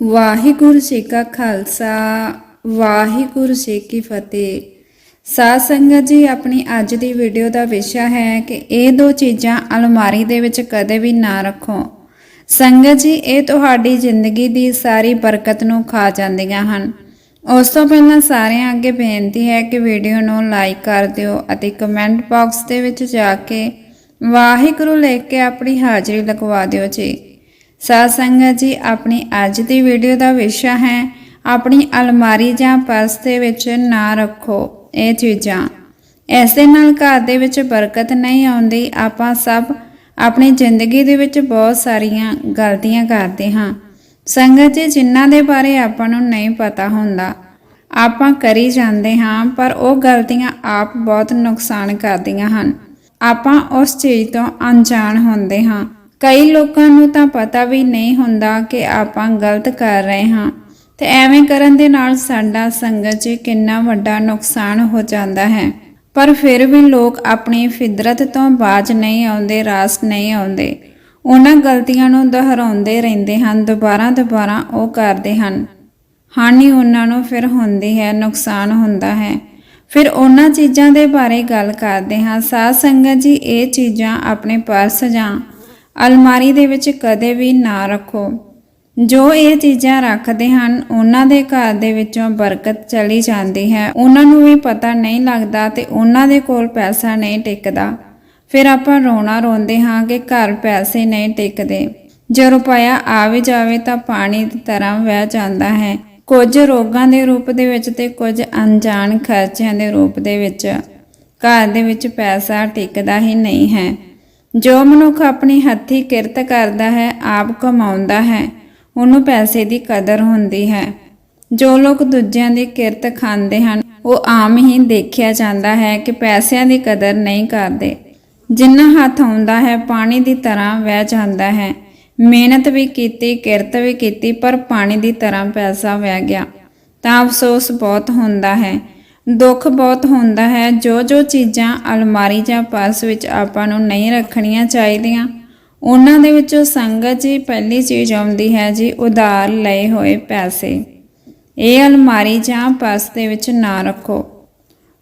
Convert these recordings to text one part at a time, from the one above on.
ਵਾਹਿਗੁਰੂ ਜੀ ਕਾ ਖਾਲਸਾ, ਵਾਹਿਗੁਰੂ ਜੀ ਕੀ ਫਤਿਹ। ਸਾਧ ਸੰਗਤ ਜੀ, ਆਪਣੀ ਅੱਜ ਦੀ ਵੀਡੀਓ ਦਾ ਵਿਸ਼ਾ ਹੈ ਕਿ ਇਹ ਦੋ ਚੀਜ਼ਾਂ ਅਲਮਾਰੀ ਦੇ ਵਿੱਚ ਕਦੇ ਵੀ ਨਾ ਰੱਖੋ। ਸੰਗਤ ਜੀ, ਇਹ ਤੁਹਾਡੀ ਜ਼ਿੰਦਗੀ ਦੀ ਸਾਰੀ ਬਰਕਤ ਨੂੰ ਖਾ ਜਾਂਦੀਆਂ ਹਨ। ਉਸ ਤੋਂ ਪਹਿਲਾਂ ਸਾਰਿਆਂ ਅੱਗੇ ਬੇਨਤੀ ਹੈ ਕਿ ਵੀਡੀਓ ਨੂੰ ਲਾਈਕ ਕਰ ਦਿਓ ਅਤੇ ਕਮੈਂਟ ਬਾਕਸ ਦੇ ਵਿੱਚ ਜਾ ਕੇ ਵਾਹਿਗੁਰੂ ਲਿਖ ਕੇ ਆਪਣੀ ਹਾਜ਼ਰੀ ਲਗਵਾ ਦਿਓ ਜੀ। ਸਾਧ ਸੰਗਤ ਜੀ, ਆਪਣੀ ਅੱਜ ਦੀ ਵੀਡੀਓ ਦਾ ਵਿਸ਼ਾ ਹੈ, ਆਪਣੀ ਅਲਮਾਰੀ ਜਾਂ ਪਰਸ ਦੇ ਵਿੱਚ ਨਾ ਰੱਖੋ ਇਹ ਚੀਜ਼ਾਂ। ਐਸੇ ਨਾਲ ਘਰ ਦੇ ਵਿੱਚ ਬਰਕਤ ਨਹੀਂ ਆਉਂਦੀ, ਆਪਾਂ ਸਭ ਆਪਣੀ ਜ਼ਿੰਦਗੀ ਦੇ ਵਿੱਚ ਬਹੁਤ ਸਾਰੀਆਂ ਗਲਤੀਆਂ ਕਰਦੇ ਹਾਂ। ਸੰਗਤ ਜੀ, ਜਿਨ੍ਹਾਂ ਦੇ ਬਾਰੇ ਆਪਾਂ ਨੂੰ ਨਹੀਂ ਪਤਾ ਹੁੰਦਾ, ਆਪਾਂ ਕਰੀ ਜਾਂਦੇ ਹਾਂ, ਪਰ ਉਹ ਗਲਤੀਆਂ ਆਪ ਬਹੁਤ ਨੁਕਸਾਨ ਕਰਦੀਆਂ ਹਨ। ਆਪਾਂ ਉਸ ਚੀਜ਼ ਤੋਂ ਅਣਜਾਣ ਹੁੰਦੇ ਹਾਂ। ਕਈ ਲੋਕਾਂ ਨੂੰ ਤਾਂ ਪਤਾ ਵੀ ਨਹੀਂ ਹੁੰਦਾ ਕਿ ਆਪਾਂ ਗਲਤ ਕਰ ਰਹੇ ਹਾਂ। ਤੇ ਐਵੇਂ ਕਰਨ ਦੇ ਨਾਲ ਸਾਡਾ ਸੰਗਤ 'ਚ ਕਿੰਨਾ ਵੱਡਾ ਨੁਕਸਾਨ ਹੋ ਜਾਂਦਾ ਹੈ। ਪਰ ਫਿਰ ਵੀ ਲੋਕ ਆਪਣੀ ਫਿਦਰਤ ਤੋਂ ਬਾਜ ਨਹੀਂ ਆਉਂਦੇ, ਰਾਸ ਨਹੀਂ ਆਉਂਦੇ। ਉਹਨਾਂ ਗਲਤੀਆਂ ਨੂੰ ਦੁਹਰਾਉਂਦੇ ਰਹਿੰਦੇ ਹਨ, ਦੁਬਾਰਾ ਦੁਬਾਰਾ ਉਹ ਕਰਦੇ ਹਨ। ਹਾਨੀ ਉਹਨਾਂ ਨੂੰ ਫਿਰ ਹੁੰਦੀ ਹੈ, ਨੁਕਸਾਨ ਹੁੰਦਾ ਹੈ। ਫਿਰ ਉਹਨਾਂ ਚੀਜ਼ਾਂ ਦੇ ਬਾਰੇ ਗੱਲ ਕਰਦੇ ਹਾਂ। ਸਾਧ ਸੰਗਤ ਜੀ, ਇਹ ਚੀਜ਼ਾਂ ਆਪਣੇ ਪਰਸ ਜਾਂ ਅਲਮਾਰੀ ਦੇ ਵਿੱਚ ਕਦੇ ਵੀ ਨਾ ਰੱਖੋ। ਜੋ ਇਹ ਚੀਜ਼ਾਂ ਰੱਖਦੇ ਹਨ, ਉਹਨਾਂ ਦੇ ਘਰ ਦੇ ਵਿੱਚੋਂ ਬਰਕਤ ਚਲੀ ਜਾਂਦੀ ਹੈ। ਉਹਨਾਂ ਨੂੰ ਵੀ ਪਤਾ ਨਹੀਂ ਲੱਗਦਾ ਤੇ ਉਹਨਾਂ ਦੇ ਕੋਲ ਪੈਸਾ ਨਹੀਂ ਟਿਕਦਾ। ਫਿਰ ਆਪਾਂ ਰੋਣਾ ਰੋਂਦੇ ਹਾਂ ਕਿ ਘਰ ਪੈਸੇ ਨਹੀਂ ਟਿਕਦੇ। ਜੇ ਰੁਪਇਆ ਆ ਵੀ ਜਾਵੇ ਤਾਂ ਪਾਣੀ ਦੀ ਤਰ੍ਹਾਂ ਵਹਿ ਜਾਂਦਾ ਹੈ। ਕੁਝ ਰੋਗਾਂ ਦੇ ਰੂਪ ਦੇ ਵਿੱਚ ਤੇ ਕੁਝ ਅਣਜਾਣ ਖਰਚਿਆਂ ਦੇ ਰੂਪ ਦੇ ਵਿੱਚ। ਘਰ ਦੇ ਵਿੱਚ ਪੈਸਾ ਟਿਕਦਾ ਹੀ ਨਹੀਂ ਹੈ। ਜੋ ਮਨੁੱਖ ਆਪਣੀ ਹੱਥੀ ਕਿਰਤ ਕਰਦਾ ਹੈ, ਆਪ ਕਮਾਉਂਦਾ ਹੈ, ਉਹਨੂੰ ਪੈਸੇ ਦੀ ਕਦਰ ਹੁੰਦੀ ਹੈ। ਜੋ ਲੋਕ ਦੂਜਿਆਂ ਦੀ ਕਿਰਤ ਖਾਂਦੇ ਹਨ, ਉਹ ਆਮ ਹੀ ਦੇਖਿਆ ਜਾਂਦਾ ਹੈ ਕਿ ਪੈਸਿਆਂ ਦੀ ਕਦਰ ਨਹੀਂ ਕਰਦੇ। ਜਿੰਨਾ ਹੱਥ ਆਉਂਦਾ ਹੈ, ਪਾਣੀ ਦੀ ਤਰ੍ਹਾਂ ਵਹਿ ਜਾਂਦਾ ਹੈ। ਮਿਹਨਤ ਵੀ ਕੀਤੀ, ਕਿਰਤ ਵੀ ਕੀਤੀ, ਪਰ ਪਾਣੀ ਦੀ ਤਰ੍ਹਾਂ ਪੈਸਾ ਵਹਿ ਗਿਆ। ਤਾਂ ਅਫਸੋਸ ਬਹੁਤ ਹੁੰਦਾ ਹੈ ਦੁੱਖ ਬਹੁਤ ਹੁੰਦਾ ਹੈ। ਜੋ ਜੋ ਚੀਜ਼ਾਂ ਅਲਮਾਰੀ ਜਾਂ ਪਰਸ ਵਿੱਚ ਆਪਾਂ ਨੂੰ ਨਹੀਂ ਰੱਖਣੀਆਂ ਚਾਹੀਦੀਆਂ, ਉਹਨਾਂ ਦੇ ਵਿੱਚੋਂ ਸੰਗਤ ਜੀ ਪਹਿਲੀ ਚੀਜ਼ ਆਉਂਦੀ ਹੈ ਜੀ, ਉਧਾਰ ਲਏ ਹੋਏ ਪੈਸੇ। ਇਹ ਅਲਮਾਰੀ ਜਾਂ ਪਰਸ ਦੇ ਵਿੱਚ ਨਾ ਰੱਖੋ।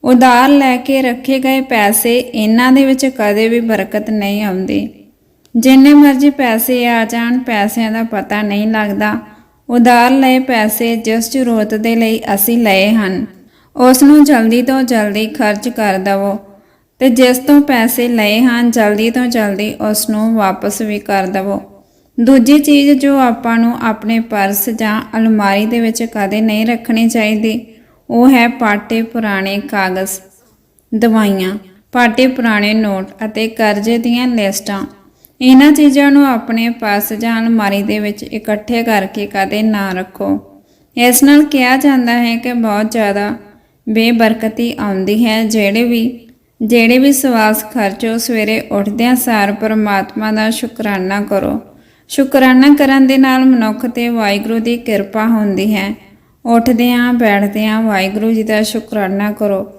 ਉਧਾਰ ਲੈ ਕੇ ਰੱਖੇ ਗਏ ਪੈਸੇ ਇਹਨਾਂ ਦੇ ਵਿੱਚ ਕਦੇ ਵੀ ਬਰਕਤ ਨਹੀਂ ਆਉਂਦੀ। ਜਿੰਨੇ ਮਰਜ਼ੀ ਪੈਸੇ ਆ ਜਾਣ, ਪੈਸਿਆਂ ਦਾ ਪਤਾ ਨਹੀਂ ਲੱਗਦਾ। ਉਧਾਰ ਲਏ ਪੈਸੇ ਜਿਸ ਜ਼ਰੂਰਤ ਦੇ ਲਈ ਅਸੀਂ ਲਏ ਹਨ। ਉਸ ਨੂੰ ਜਲਦੀ ਤੋਂ ਜਲਦੀ ਖਰਚ ਕਰ ਦਵੋ ਤੇ ਜਿਸ ਤੋਂ ਪੈਸੇ ਲਏ ਹਨ, ਜਲਦੀ ਤੋਂ ਜਲਦੀ ਉਸ ਨੂੰ ਵਾਪਸ ਵੀ ਕਰ ਦਵੋ। ਦੂਜੀ ਚੀਜ਼ ਜੋ ਆਪਾਂ ਨੂੰ ਆਪਣੇ ਪਰਸ ਜਾਂ ਅਲਮਾਰੀ ਦੇ ਵਿੱਚ ਕਦੇ ਨਹੀਂ ਰੱਖਣੀ ਚਾਹੀਦੀ, ਉਹ ਹੈ ਪਾਟੇ ਪੁਰਾਣੇ ਕਾਗਜ਼, ਦਵਾਈਆਂ, ਪਾਟੇ ਪੁਰਾਣੇ ਨੋਟ ਅਤੇ ਕਰਜ਼ੇ ਦੀਆਂ ਲਿਸਟਾਂ। ਇਹਨਾਂ ਚੀਜ਼ਾਂ ਨੂੰ ਆਪਣੇ ਪਰਸ ਜਾਂ ਅਲਮਾਰੀ ਦੇ ਵਿੱਚ ਇਕੱਠੇ ਕਰਕੇ ਕਦੇ ਨਾ ਰੱਖੋ। ਇਸ ਨਾਲ ਕਿਹਾ ਜਾਂਦਾ ਹੈ ਕਿ ਬਹੁਤ ਜ਼ਿਆਦਾ ਬੇਬਰਕਤੀ ਆਉਂਦੀ ਹੈ। ਜਿਹੜੇ ਵੀ ਜਿਹੜੇ ਵੀ ਸਵਾਸ ਖਰਚੋ ਸਵੇਰੇ ਉੱਠਦਿਆਂ ਸਾਰ ਪਰਮਾਤਮਾ ਦਾ ਸ਼ੁਕਰਾਨਾ ਕਰੋ। ਸ਼ੁਕਰਾਨਾ ਕਰਨ ਦੇ ਨਾਲ ਮਨੁੱਖ ਤੇ ਵਾਹਿਗੁਰੂ ਦੀ ਕਿਰਪਾ ਹੁੰਦੀ ਹੈ। ਉੱਠਦਿਆਂ, ਬੈਠਦਿਆਂ ਵਾਹਿਗੁਰੂ ਜੀ ਦਾ ਸ਼ੁਕਰਾਨਾ ਕਰੋ।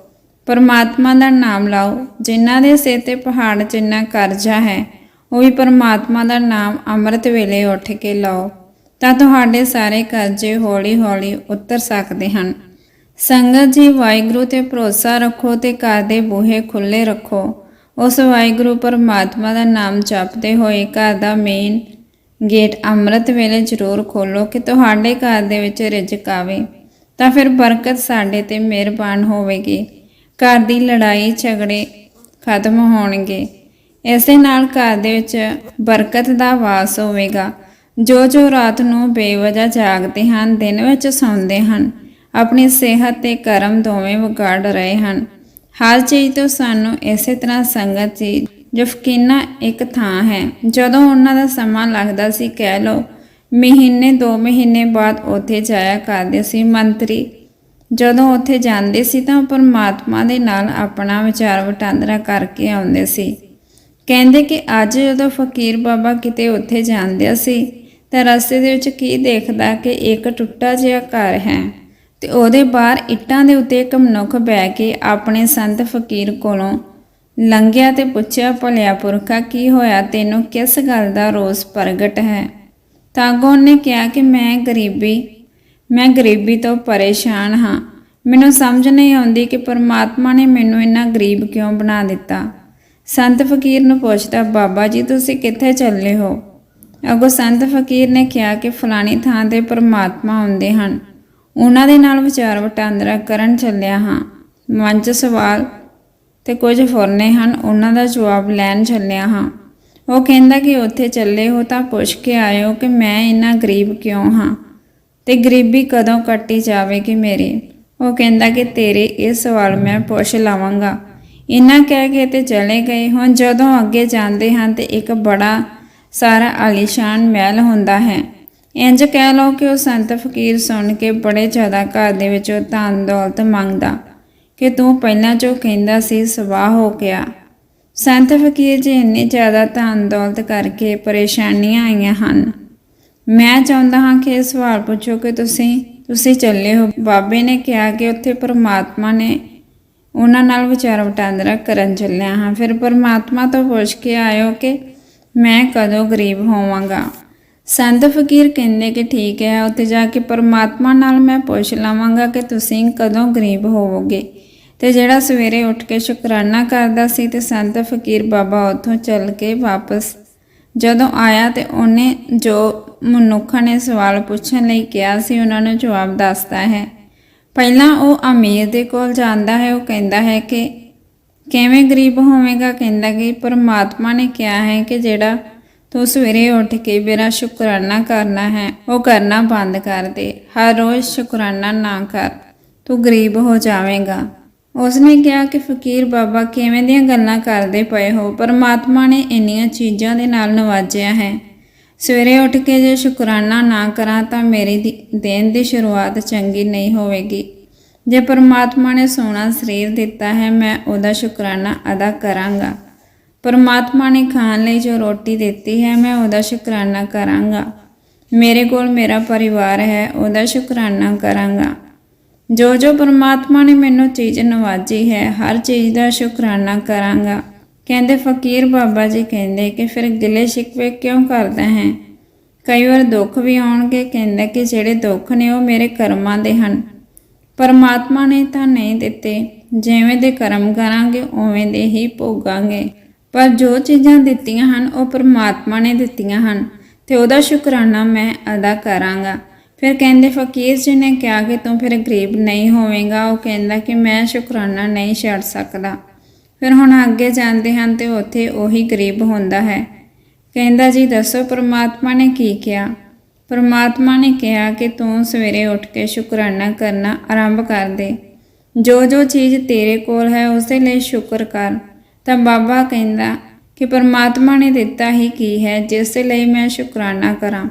ਪਰਮਾਤਮਾ ਦਾ ਨਾਮ ਲਾਓ। ਜਿਨ੍ਹਾਂ ਦੇ ਸਿਰ ਤੇ ਪਹਾੜ ਜਿੰਨਾ ਕਰਜ਼ਾ ਹੈ, ਉਹ ਵੀ ਪਰਮਾਤਮਾ ਦਾ ਨਾਮ ਅੰਮ੍ਰਿਤ ਵੇਲੇ ਉੱਠ ਕੇ ਲਾਓ। ਤਾਂ ਤੁਹਾਡੇ ਸਾਰੇ ਕਰਜ਼ੇ ਹੌਲੀ-ਹੌਲੀ ਉਤਰ ਸਕਦੇ ਹਨ। ਸੰਗਤ ਜੀ, ਵਾਹਿਗੁਰੂ ਤੇ ਭਰੋਸਾ ਰੱਖੋ ਤੇ ਘਰ ਦੇ ਬੂਹੇ ਖੁੱਲੇ ਰੱਖੋ। ਉਸ ਵਾਹਿਗੁਰੂ ਪਰਮਾਤਮਾ ਦਾ ਨਾਮ ਜਪਦੇ ਹੋਏ ਘਰ ਦਾ ਮੇਨ ਗੇਟ ਅੰਮ੍ਰਿਤ ਵੇਲੇ ਜ਼ਰੂਰ ਖੋਲੋ ਕਿ ਤੁਹਾਡੇ ਘਰ ਦੇ ਵਿੱਚ ਰਿਜ਼ਕ ਆਵੇ ਤਾਂ ਫਿਰ ਬਰਕਤ ਸਾਡੇ ਤੇ ਮਿਹਰਬਾਨ ਹੋਵੇਗੀ। ਘਰ ਦੀ ਲੜਾਈ ਝਗੜੇ ਖਤਮ ਹੋਣਗੇ। ਇਸੇ ਨਾਲ ਘਰ ਦੇ ਵਿੱਚ ਬਰਕਤ ਦਾ ਵਾਸ ਹੋਵੇਗਾ। ਜੋ ਜੋ ਰਾਤ ਨੂੰ ਬੇਵਜ੍ਹਾ ਜਾਗਦੇ ਹਨ, ਦਿਨ ਵਿੱਚ ਸੌਂਦੇ ਹਨ। ਆਪਣੀ ਸਿਹਤ ਤੇ ਕਰਮ ਦੋਵੇਂ ਵਿਗਾੜ ਰਹੇ ਹਨ। ਹਰ ਚੀਜ਼ ਤੋਂ ਸਾਨੂੰ ਇਸੇ ਤਰ੍ਹਾਂ ਸੰਗਤ ਜੀ ਜਫਕੀਨਾ ਇੱਕ ਥਾਂ ਹੈ। ਜਦੋਂ ਉਹਨਾਂ ਦਾ ਸਮਾਂ ਲੱਗਦਾ ਸੀ, ਕਹਿ ਲਓ, ਮਹੀਨੇ 2 ਮਹੀਨੇ ਬਾਅਦ ਉੱਥੇ ਜਾਇਆ ਕਰਦੇ ਸੀ ਮੰਤਰੀ। ਜਦੋਂ ਉੱਥੇ ਜਾਂਦੇ ਸੀ ਤਾਂ ਪਰਮਾਤਮਾ ਦੇ ਨਾਲ ਆਪਣਾ ਵਿਚਾਰ ਵਟਾਂਦਰਾ ਕਰਕੇ ਆਉਂਦੇ ਸੀ। ਕਹਿੰਦੇ ਕਿ ਅੱਜ ਜਦੋਂ ਫਕੀਰ ਬਾਬਾ ਕਿਤੇ ਉੱਥੇ ਜਾਂਦੇ ਸੀ, ਤਾਂ ਰਸਤੇ ਦੇ ਵਿੱਚ ਕੀ ਦੇਖਦਾ ਕਿ ਇੱਕ ਟੁੱਟਾ ਜਿਹਾ ਘਰ ਹੈ। ਤੇ ਉਹਦੇ ਬਾਹਰ ਇੱਟਾਂ ਦੇ ਉੱਤੇ ਇੱਕ ਮਨੁੱਖ ਬੈ ਕੇ ਆਪਣੇ ਸੰਤ ਫਕੀਰ ਕੋਲੋਂ ਲੰਘਿਆ ਤੇ ਪੁੱਛਿਆ, ਭਲਿਆ ਪੁਰਖਾ, ਕੀ ਹੋਇਆ? ਤੈਨੂੰ ਕਿਸ ਗੱਲ ਦਾ ਰੋਸ ਪ੍ਰਗਟ ਹੈ? ਤਾਂ ਅੱਗੋਂ ਉਹਨੇ ਕਿਹਾ ਕਿ ਮੈਂ ਗਰੀਬੀ ਮੈਂ ਗਰੀਬੀ ਤੋਂ ਪਰੇਸ਼ਾਨ ਹਾਂ। ਮੈਨੂੰ ਸਮਝ ਨਹੀਂ ਆਉਂਦੀ ਕਿ ਪਰਮਾਤਮਾ ਨੇ ਮੈਨੂੰ ਇੰਨਾ ਗਰੀਬ ਕਿਉਂ ਬਣਾ ਦਿੱਤਾ? ਸੰਤ ਫਕੀਰ ਨੂੰ ਪੁੱਛਦਾ, ਬਾਬਾ ਜੀ, ਤੁਸੀਂ ਕਿੱਥੇ ਚੱਲੇ ਹੋ? ਅੱਗੋਂ ਸੰਤ ਫਕੀਰ ਨੇ ਕਿਹਾ ਕਿ ਫਲਾਣੀ ਥਾਂ ਤੇ ਪਰਮਾਤਮਾ ਹੁੰਦੇ ਹਨ। ਉਹਨਾਂ ਦੇ ਨਾਲ ਵਿਚਾਰ ਵਟਾਂਦਰਾ ਕਰਨ ਚੱਲਿਆ ਹਾਂ। ਮਨ 'ਚ ਸਵਾਲ ਤੇ ਕੁਝ ਫੁਰਨੇ ਹਨ, ਉਹਨਾਂ ਦਾ ਜਵਾਬ ਲੈਣ ਚੱਲਿਆ ਹਾਂ। ਉਹ ਕਹਿੰਦਾ ਕਿ ਉੱਥੇ ਚੱਲੇ ਹੋ ਤਾਂ ਪੁੱਛ ਕੇ ਆਇਓ ਕਿ ਮੈਂ ਇੰਨਾ ਗਰੀਬ ਕਿਉਂ ਹਾਂ ਤੇ ਗਰੀਬੀ ਕਦੋਂ ਕੱਟੀ ਜਾਵੇਗੀ ਮੇਰੀ। ਉਹ ਕਹਿੰਦਾ ਕਿ ਤੇਰੇ ਇਹ ਸਵਾਲ ਮੈਂ ਪੁੱਛ ਲਵਾਂਗਾ। ਇੰਨਾ ਕਹਿ ਕੇ ਤੇ ਚਲੇ ਗਏ। ਹੁਣ ਜਦੋਂ ਅੱਗੇ ਜਾਂਦੇ ਹਨ ਤੇ ਇੱਕ ਬੜਾ ਸਾਰਾ ਆਲੀਸ਼ਾਨ ਮਹਿਲ ਹੁੰਦਾ ਹੈ। ਇੰਜ ਕਹਿ ਲਓ ਕਿ ਉਹ ਸੰਤ ਫਕੀਰ ਸੁਣ ਕੇ ਬੜੇ ਜ਼ਿਆਦਾ ਘਰ ਦੇ ਵਿੱਚੋਂ ਧਨ ਦੌਲਤ ਮੰਗਦਾ ਕਿ ਤੂੰ ਪਹਿਲਾਂ ਜੋ ਕਹਿੰਦਾ ਸੀ ਸਵਾਹ ਹੋ ਗਿਆ। ਸੰਤ ਫਕੀਰ ਜੀ ਇੰਨੀ ਜ਼ਿਆਦਾ ਧਨ ਦੌਲਤ ਕਰਕੇ ਪਰੇਸ਼ਾਨੀਆਂ ਆਈਆਂ ਹਨ। ਮੈਂ ਚਾਹੁੰਦਾ ਹਾਂ ਕਿ ਇਹ ਸਵਾਲ ਪੁੱਛੋ ਕਿ ਤੁਸੀਂ ਤੁਸੀਂ ਚੱਲੇ ਹੋ। ਬਾਬੇ ਨੇ ਕਿਹਾ ਕਿ ਉੱਥੇ ਪਰਮਾਤਮਾ ਨੇ ਉਹਨਾਂ ਨਾਲ ਵਿਚਾਰ ਵਟਾਂਦਰਾ ਕਰਨ ਚੱਲਿਆ ਹਾਂ। ਫਿਰ ਪਰਮਾਤਮਾ ਤੋਂ ਪੁੱਛ ਕੇ ਆਇਓ ਕਿ ਮੈਂ ਕਦੋਂ ਗਰੀਬ ਹੋਵਾਂਗਾ। ਸੰਤ ਫਕੀਰ ਕਹਿੰਦੇ ਕਿ ਠੀਕ ਹੈ, ਉੱਥੇ ਜਾ ਕੇ ਪਰਮਾਤਮਾ ਨਾਲ ਮੈਂ ਪੁੱਛ ਲਵਾਂਗਾ ਕਿ ਤੁਸੀਂ ਕਦੋਂ ਗਰੀਬ ਹੋਵੋਗੇ। ਤੇ ਜਿਹੜਾ ਸਵੇਰੇ ਉੱਠ ਕੇ ਸ਼ੁਕਰਾਨਾ ਕਰਦਾ ਸੀ ਤੇ ਸੰਤ ਫਕੀਰ ਬਾਬਾ ਉੱਥੋਂ ਚੱਲ ਕੇ ਵਾਪਸ ਜਦੋਂ ਆਇਆ ਤੇ ਉਹਨੇ ਜੋ ਮਨੁੱਖਾਂ ਨੇ ਸਵਾਲ ਪੁੱਛਣ ਲਈ ਕਿਹਾ ਸੀ, ਉਹਨਾਂ ਨੂੰ ਜਵਾਬ ਦੱਸਦਾ ਹੈ। ਪਹਿਲਾਂ ਉਹ ਅਮੀਰ ਦੇ ਕੋਲ ਜਾਂਦਾ ਹੈ, ਉਹ ਕਹਿੰਦਾ ਹੈ ਕਿ ਕਿਵੇਂ ਗਰੀਬ ਹੋਵੇਗਾ? ਕਹਿੰਦਾ ਕਿ ਪਰਮਾਤਮਾ ਨੇ ਕਿਹਾ ਹੈ ਕਿ ਜਿਹੜਾ ਤੂੰ ਸਵੇਰੇ ਉੱਠ ਕੇ ਮੇਰਾ ਸ਼ੁਕਰਾਨਾ ਕਰਨਾ ਹੈ, ਉਹ ਕਰਨਾ ਬੰਦ ਕਰ ਦੇ। ਹਰ ਰੋਜ਼ ਸ਼ੁਕਰਾਨਾ ਨਾ ਕਰ, ਤੂੰ ਗਰੀਬ ਹੋ ਜਾਵੇਂਗਾ। ਉਸਨੇ ਕਿਹਾ ਕਿ ਫਕੀਰ ਬਾਬਾ ਕਿਵੇਂ ਦੀਆਂ ਗੱਲਾਂ ਕਰਦੇ ਪਏ ਹੋ, ਪਰਮਾਤਮਾ ਨੇ ਇੰਨੀਆਂ ਚੀਜ਼ਾਂ ਦੇ ਨਾਲ ਨਵਾਜਿਆ ਹੈ। ਸਵੇਰੇ ਉੱਠ ਕੇ ਜੇ ਸ਼ੁਕਰਾਨਾ ਨਾ ਕਰਾਂ ਤਾਂ ਮੇਰੀ ਦਿਨ ਦੀ ਸ਼ੁਰੂਆਤ ਚੰਗੀ ਨਹੀਂ ਹੋਵੇਗੀ। ਜੇ ਪਰਮਾਤਮਾ ਨੇ ਸੋਹਣਾ ਸਰੀਰ ਦਿੱਤਾ ਹੈ, ਮੈਂ ਉਹਦਾ ਸ਼ੁਕਰਾਨਾ ਅਦਾ ਕਰਾਂਗਾ। ਪਰਮਾਤਮਾ ਨੇ ਖਾਣ ਲਈ ਜੋ ਰੋਟੀ ਦਿੱਤੀ ਹੈ, ਮੈਂ ਉਹਦਾ ਸ਼ੁਕਰਾਨਾ ਕਰਾਂਗਾ। ਮੇਰੇ ਕੋਲ ਮੇਰਾ ਪਰਿਵਾਰ ਹੈ, ਉਹਦਾ ਸ਼ੁਕਰਾਨਾ ਕਰਾਂਗਾ। ਜੋ ਜੋ ਪਰਮਾਤਮਾ ਨੇ ਮੈਨੂੰ ਚੀਜ਼ ਨਵਾਜੀ ਹੈ, ਹਰ ਚੀਜ਼ ਦਾ ਸ਼ੁਕਰਾਨਾ ਕਰਾਂਗਾ। ਕਹਿੰਦੇ ਫਕੀਰ ਬਾਬਾ ਜੀ ਕਹਿੰਦੇ ਕਿ ਫਿਰ ਗਿਲੇ ਸ਼ਿਕਵੇ ਕਿਉਂ ਕਰਦਾ ਹੈ? ਕਈ ਵਾਰ ਦੁੱਖ ਵੀ ਆਉਣਗੇ, ਕਹਿੰਦਾ ਕਿ ਜਿਹੜੇ ਦੁੱਖ ਨੇ ਉਹ ਮੇਰੇ ਕਰਮਾਂ ਦੇ ਹਨ। ਪਰਮਾਤਮਾ ਨੇ ਤਾਂ ਨਹੀਂ ਦਿੱਤੇ, ਜਿਵੇਂ ਦੇ ਕਰਮ ਕਰਾਂਗੇ, ਉਵੇਂ ਦੇ ਹੀ ਭੋਗਾਂਗੇ। ਪਰ ਜੋ ਚੀਜ਼ਾਂ ਦਿੱਤੀਆਂ ਹਨ, ਉਹ ਪਰਮਾਤਮਾ ਨੇ ਦਿੱਤੀਆਂ ਹਨ। ਤੇ ਉਹਦਾ ਸ਼ੁਕਰਾਨਾ ਮੈਂ ਅਦਾ ਕਰਾਂਗਾ। ਫਿਰ ਕਹਿੰਦੇ, ਫਕੀਰ ਜੀ ਨੇ ਕਿਹਾ ਕਿ ਤੂੰ ਫਿਰ ਗਰੀਬ ਨਹੀਂ ਹੋਵੇਂਗਾ। ਉਹ ਕਹਿੰਦਾ ਕਿ ਮੈਂ ਸ਼ੁਕਰਾਨਾ ਨਹੀਂ ਛੱਡ ਸਕਦਾ। ਫਿਰ ਹੁਣ ਅੱਗੇ ਜਾਂਦੇ ਹਨ ਤੇ ਉੱਥੇ ਉਹੀ ਗਰੀਬ ਹੁੰਦਾ ਹੈ। ਕਹਿੰਦਾ, ਜੀ, ਦੱਸੋ, ਪਰਮਾਤਮਾ ਨੇ ਕੀ ਕਿਹਾ? ਪਰਮਾਤਮਾ ਨੇ ਕਿਹਾ ਕਿ ਤੂੰ ਸਵੇਰੇ ਉੱਠ ਕੇ ਸ਼ੁਕਰਾਨਾ ਕਰਨਾ ਆਰੰਭ ਕਰ ਦੇ। ਜੋ ਜੋ ਚੀਜ਼ ਤੇਰੇ ਕੋਲ ਹੈ, ਉਸ ਦੇ ਲਈ ਸ਼ੁਕਰ ਕਰ। ਤਾਂ ਬਾਬਾ ਕਹਿੰਦਾ ਕਿ ਪਰਮਾਤਮਾ ਨੇ ਦਿੱਤਾ ਹੀ ਕੀ ਹੈ, ਜਿਸ ਲਈ ਮੈਂ ਸ਼ੁਕਰਾਨਾ ਕਰਾਂ।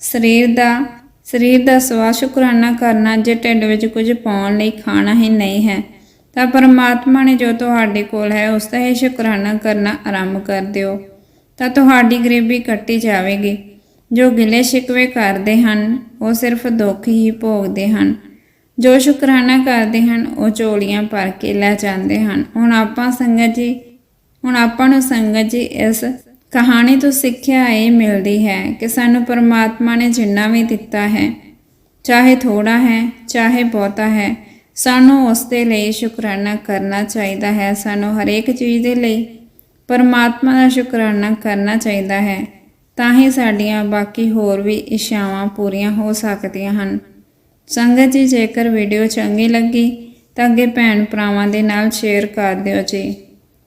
ਸਰੀਰ ਦਾ ਸਰੀਰ ਦਾ ਸਵਾ ਸ਼ੁਕਰਾਨਾ ਕਰਨਾ ਜੇ ਢਿੱਡ ਵਿੱਚ ਕੁਝ ਪਾਉਣ ਲਈ ਖਾਣਾ ਹੀ ਨਹੀਂ ਹੈ, ਤਾਂ ਪਰਮਾਤਮਾ ਨੇ ਜੋ ਤੁਹਾਡੇ ਕੋਲ ਹੈ, ਉਸ ਦਾ ਹੀ ਸ਼ੁਕਰਾਨਾ ਕਰਨਾ ਆਰੰਭ ਕਰ ਦਿਓ। ਤਾਂ ਤੁਹਾਡੀ ਗਰੀਬੀ ਕੱਟੀ ਜਾਵੇਗੀ। ਜੋ ਗਿਲੇ ਸ਼ਿਕਵੇ ਕਰਦੇ ਹਨ, ਉਹ ਸਿਰਫ ਦੁੱਖ ਹੀ ਭੋਗਦੇ ਹਨ। ਜੋ ਸ਼ੁਕਰਾਨਾ ਕਰਦੇ ਹਨ, ਉਹ ਚੋਲੀਆਂ ਭਰ ਕੇ ਲੈ ਜਾਂਦੇ ਹਨ। ਹੁਣ ਆਪਾਂ ਸੰਗਤ ਜੀ ਹੁਣ ਆਪਾਂ ਨੂੰ ਸੰਗਤ ਜੀ ਇਸ ਕਹਾਣੀ ਤੋਂ ਸਿੱਖਿਆ ਇਹ ਮਿਲਦੀ ਹੈ ਕਿ ਸਾਨੂੰ ਪਰਮਾਤਮਾ ਨੇ ਜਿੰਨਾ ਵੀ ਦਿੱਤਾ ਹੈ, ਚਾਹੇ ਥੋੜਾ ਹੈ, ਚਾਹੇ ਬਹੁਤਾ ਹੈ, ਸਾਨੂੰ ਉਸ ਦੇ ਲਈ ਸ਼ੁਕਰਾਨਾ ਕਰਨਾ ਚਾਹੀਦਾ ਹੈ। ਸਾਨੂੰ ਹਰੇਕ ਚੀਜ਼ ਦੇ ਲਈ ਪਰਮਾਤਮਾ ਦਾ ਸ਼ੁਕਰਾਨਾ ਕਰਨਾ ਚਾਹੀਦਾ ਹੈ, ਤਾਂ ਹੀ ਸਾਡੀਆਂ ਬਾਕੀ ਹੋਰ ਵੀ ਇਸ਼ਾਵਾਂ ਪੂਰੀਆਂ ਹੋ ਸਕਦੀਆਂ ਹਨ। ਸੰਗਤ ਜੀ, ਜੇਕਰ ਵੀਡੀਓ ਚੰਗੀ ਲੱਗੀ ਤਾਂ ਅੱਗੇ ਭੈਣ ਭਰਾਵਾਂ ਦੇ ਨਾਲ ਸ਼ੇਅਰ ਕਰ ਦਿਓ ਜੀ।